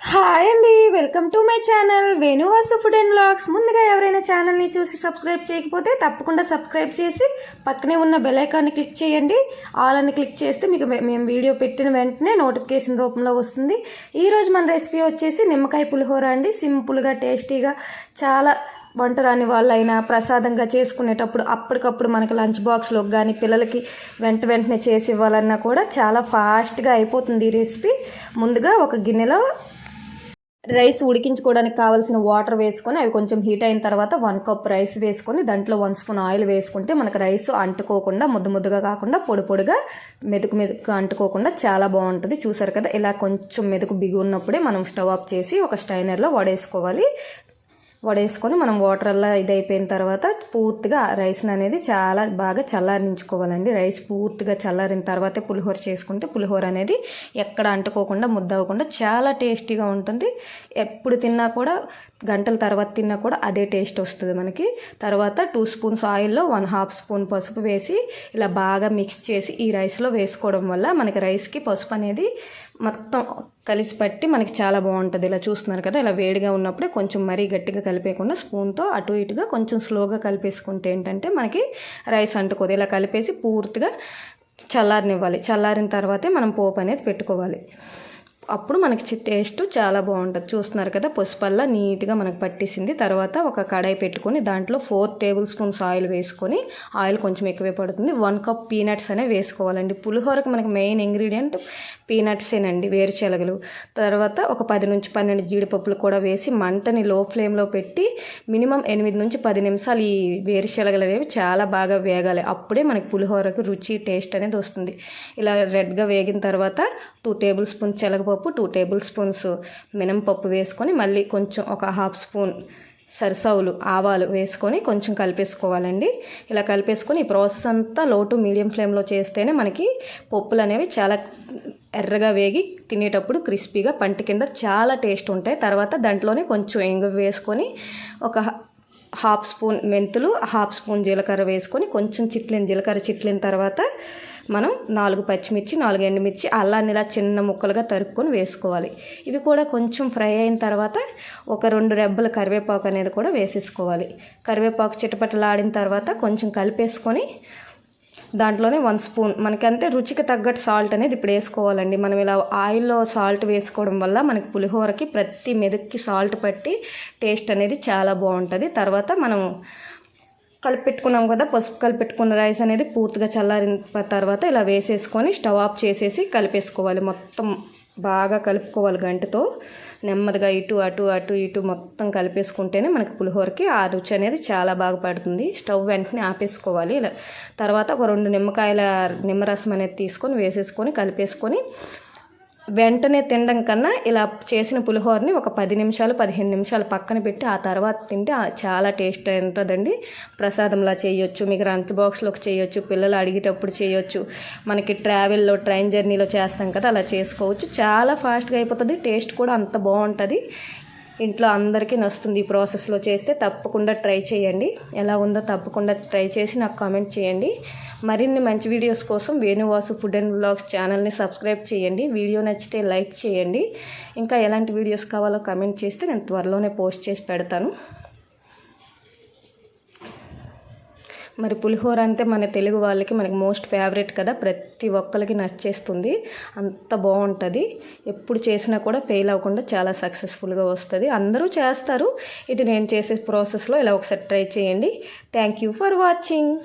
Hi అండి welcome to my channel. Venuvasu food and blogs ముందుగా ఎవరైనా ఛానల్ని చూసి సబ్స్క్రైబ్ చేయకపోతే తప్పకుండా సబ్స్క్రైబ్ చేసి పక్కనే ఉన్న బెల్ ఐకాన్ని క్లిక్ చేయండి. ఆల్ అని క్లిక్ చేస్తే మీకు మేము వీడియో పెట్టిన వెంటనే నోటిఫికేషన్ రూపంలో వస్తుంది. ఈరోజు మన రెసిపీ వచ్చేసి నిమ్మకాయ పులిహోర అండి. సింపుల్గా టేస్టీగా చాలా వంట రాని వాళ్ళైనా ప్రసాదంగా చేసుకునేటప్పుడు అప్పటికప్పుడు మనకి లంచ్ బాక్స్లో కానీ పిల్లలకి వెంట వెంటనే చేసి ఇవ్వాలన్నా కూడా చాలా ఫాస్ట్గా అయిపోతుంది ఈ రెసిపీ. ముందుగా ఒక గిన్నెలో రైస్ ఉడికించుకోవడానికి కావాల్సిన వాటర్ వేసుకొని అవి కొంచెం హీట్ అయిన తర్వాత వన్ కప్ రైస్ వేసుకొని దాంట్లో వన్ స్పూన్ ఆయిల్ వేసుకుంటే మనకు రైస్ అంటుకోకుండా ముద్దు ముద్దుగా కాకుండా పొడి పొడిగా మెతుకు మెతుకు అంటుకోకుండా చాలా బాగుంటుంది. చూసారు కదా ఇలా కొంచెం మెతుకు బిగి ఉన్నప్పుడే మనం స్టవ్ ఆఫ్ చేసి ఒక స్టైనర్లో వడేసుకోవాలి. వడేసుకొని మనం వాటర్ అలా ఇది అయిపోయిన తర్వాత పూర్తిగా రైస్ని అనేది చాలా బాగా చల్లారించుకోవాలండి. రైస్ పూర్తిగా చల్లారిన తర్వాతే పులిహోర చేసుకుంటే పులిహోర అనేది ఎక్కడ అంటుకోకుండా ముద్ద అవ్వకుండా చాలా టేస్టీగా ఉంటుంది. ఎప్పుడు తిన్నా కూడా గంటల తర్వాత తిన్నా కూడా అదే టేస్ట్ వస్తుంది మనకి. తర్వాత టూ స్పూన్స్ ఆయిల్లో వన్ హాఫ్ స్పూన్ పసుపు వేసి ఇలా బాగా మిక్స్ చేసి ఈ రైస్లో వేసుకోవడం వల్ల మనకి రైస్కి పసుపు అనేది మొత్తం కలిసి పట్టి మనకి చాలా బాగుంటుంది. ఇలా చూస్తున్నారు కదా ఇలా వేడిగా ఉన్నప్పుడే కొంచెం మరీ గట్టిగా కలిపేయకుండా స్పూన్తో అటు ఇటుగా కొంచెం స్లోగా కలిపేసుకుంటే ఏంటంటే మనకి రైస్ అంటుకోదు. ఇలా కలిపేసి పూర్తిగా చల్లారనివ్వాలి. చల్లారిన తర్వాతే మనం పోపు అనేది పెట్టుకోవాలి. అప్పుడు మనకి టేస్ట్ చాలా బాగుంటుంది. చూస్తున్నారు కదా పసుపల్లా నీట్గా మనకు పట్టేసింది. తర్వాత ఒక కడాయి పెట్టుకొని దాంట్లో ఫోర్ టేబుల్ స్పూన్స్ ఆయిల్ వేసుకొని ఆయిల్ కొంచెం ఎక్కువే పడుతుంది. వన్ కప్ పీనట్స్ అనేవి వేసుకోవాలండి. పులిహోరకు మనకి మెయిన్ ఇంగ్రీడియంట్ పీనట్సేనండి వేరుశెలగలు తర్వాత ఒక పది నుంచి పన్నెండు జీడిపప్పులు కూడా వేసి మంటని లో ఫ్లేమ్లో పెట్టి మినిమం ఎనిమిది నుంచి పది నిమిషాలు ఈ వేరుశెలగలు అనేవి చాలా బాగా వేగాలి. అప్పుడే మనకి పులిహోరకు రుచి టేస్ట్ అనేది వస్తుంది. ఇలా రెడ్గా వేగిన తర్వాత టూ టేబుల్ స్పూన్ చెలగపప్పు శనగపప్పు టూ టేబుల్ స్పూన్స్ మినపప్పు వేసుకొని మళ్ళీ కొంచెం ఒక హాఫ్ స్పూన్ సరిసవులు ఆవాలు వేసుకొని కొంచెం కలిపేసుకోవాలండి. ఇలా కలిపేసుకొని ఈ ప్రాసెస్ అంతా లో టు మీడియం ఫ్లేమ్లో చేస్తేనే మనకి పప్పులు అనేవి చాలా ఎర్రగా వేగి తినేటప్పుడు క్రిస్పీగా పంటి కింద చాలా టేస్ట్ ఉంటాయి. తర్వాత దాంట్లోనే కొంచెం ఎంగు వేసుకొని ఒక హాఫ్ స్పూన్ మెంతులు హాఫ్ స్పూన్ జీలకర్ర వేసుకొని కొంచెం చిట్లిన జీలకర్ర చిట్లిన తర్వాత మనం నాలుగు పచ్చిమిర్చి నాలుగు ఎండుమిర్చి అల్లాన్ని ఇలా చిన్న ముక్కలుగా తరుక్కొని వేసుకోవాలి. ఇవి కూడా కొంచెం ఫ్రై అయిన తర్వాత ఒక రెండు రెబ్బల కరివేపాకు అనేది కూడా వేసేసుకోవాలి. కరివేపాకు చిటపటలాడిన తర్వాత కొంచెం కలిపేసుకొని దాంట్లోనే వన్ స్పూన్ మనకంతే రుచికి తగ్గట్టు సాల్ట్ అనేది ఇప్పుడు వేసుకోవాలండి. మనం ఇలా ఆయిల్లో సాల్ట్ వేసుకోవడం వల్ల మనకి పులిహోరకి ప్రతి మెదక్కి సాల్ట్ పట్టి టేస్ట్ అనేది చాలా బాగుంటుంది. తర్వాత మనం కలిపెట్టుకున్నాం కదా పసుపు కలిపెట్టుకున్న రైస్ అనేది పూర్తిగా చల్లారిన తర్వాత ఇలా వేసేసుకొని స్టవ్ ఆఫ్ చేసేసి కలిపేసుకోవాలి. మొత్తం బాగా కలుపుకోవాలి గంటతో. నెమ్మదిగా ఇటు అటు అటు ఇటు మొత్తం కలిపేసుకుంటేనే మనకి పులిహోరకి ఆ రుచి అనేది చాలా బాగా పడుతుంది. స్టవ్ వెంటనే ఆపేసుకోవాలి. ఇలా తర్వాత ఒక రెండు నిమ్మకాయల నిమ్మరసం అనేది తీసుకొని వేసేసుకొని కలిపేసుకొని వెంటనే తినడం కన్నా ఇలా చేసిన పులిహోరని ఒక పది నిమిషాలు పదిహేను నిమిషాలు పక్కన పెట్టి ఆ తర్వాత తింటే చాలా టేస్ట్ ఉంటుందండి. ప్రసాదంలా చేయొచ్చు మీకు రంత్ బాక్స్లోకి చేయొచ్చు పిల్లలు అడిగేటప్పుడు చేయొచ్చు. మనకి ట్రావెల్లో ట్రైన్ జర్నీలో చేస్తాం కదా అలా చేసుకోవచ్చు. చాలా ఫాస్ట్గా అయిపోతుంది టేస్ట్ కూడా అంత బాగుంటుంది. ఇంట్లో అందరికీ నస్తుంది ఈ ప్రాసెస్లో చేస్తే తప్పకుండా ట్రై చేయండి. ఎలా ఉందో తప్పకుండా ట్రై చేసి నాకు కామెంట్ చేయండి. మరిన్ని మంచి వీడియోస్ కోసం వేణువాసు ఫుడ్ అండ్ బ్లాగ్స్ ఛానల్ని సబ్స్క్రైబ్ చేయండి. వీడియో నచ్చితే లైక్ చేయండి. ఇంకా ఎలాంటి వీడియోస్ కావాలో కామెంట్ చేస్తే నేను త్వరలోనే పోస్ట్ చేసి పెడతాను. మరి పులిహోర అంటే మన తెలుగు వాళ్ళకి మనకి మోస్ట్ ఫేవరెట్ కదా. ప్రతి ఒక్కరికి నచ్చేస్తుంది. అంత బాగుంటుంది. ఎప్పుడు చేసినా కూడా ఫెయిల్ అవ్వకుండా చాలా సక్సెస్ఫుల్గా వస్తుంది. అందరూ చేస్తారు. ఇది నేను చేసే ప్రాసెస్లో ఇలా ఒకసారి ట్రై చేయండి. Thank you for watching.